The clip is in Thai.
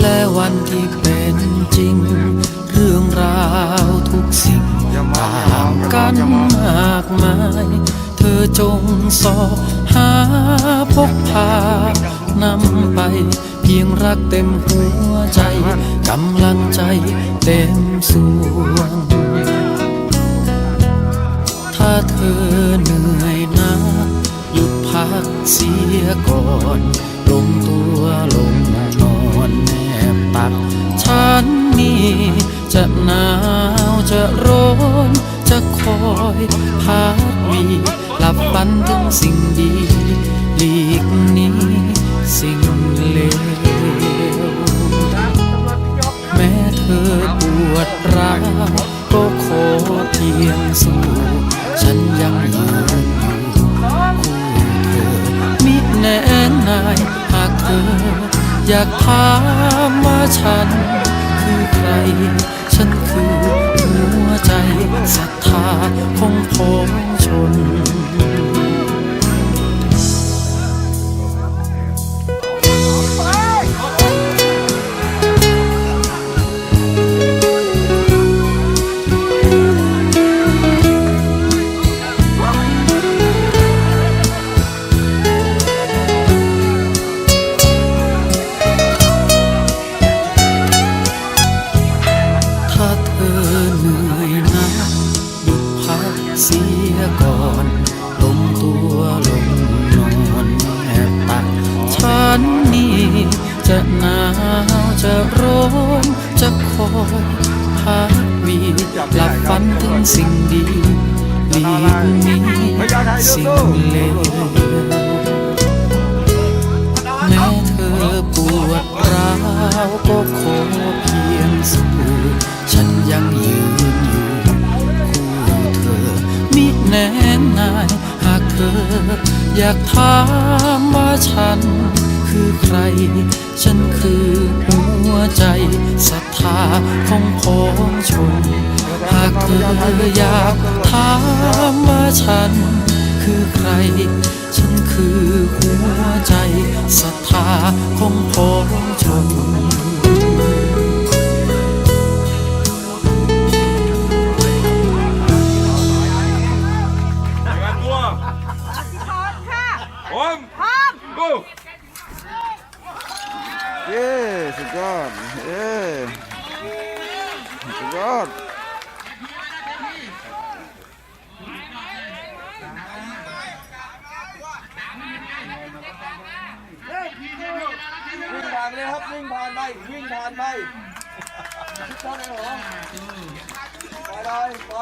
และวันที่เป็นจริง เรื่องราวทุกสิ่งต่างกันมากมาย เธอจงสอบหาพกพานำไป เพียงรักเต็มหัวใจกำลังใจเต็มส่วง ถ้าเธอเหนื่อยนักหยุดพักเสียก่อน ลงตัวลงนอนแนบตัก ฉันนี่จะหนาวจะร้อน จะคอยพักวีหลับฝันถึงสิ่งดีหลีกนี้สิ่งเลวแม้เธอปวดร้าวก็ขอเพียงสู้ ฉันยังอยู่ อยากถามว่าฉันคือใคร ฉันคือ จะหนาวจะร้อนจะคอยพักวีหลับฝันถึงสิ่งดีหลีกนี้สิ่งเลวแม้เธอปวดร้าวก็ขอเพียงสู้ฉันยังยืนอยู่คู่เธอมิแน่นายหากเธออยากถามว่าฉัน คือใคร ฉันคือหัวใจศรัทธาของพ้องชน หากเธออยากถามว่าฉัน คือใคร ฉันคือ อดเย้สุดยอดวิ่งผ่านเลยครับวิ่งผ่านไปวิ่งผ่านไปทุกท่านเลยเหรอไปเลย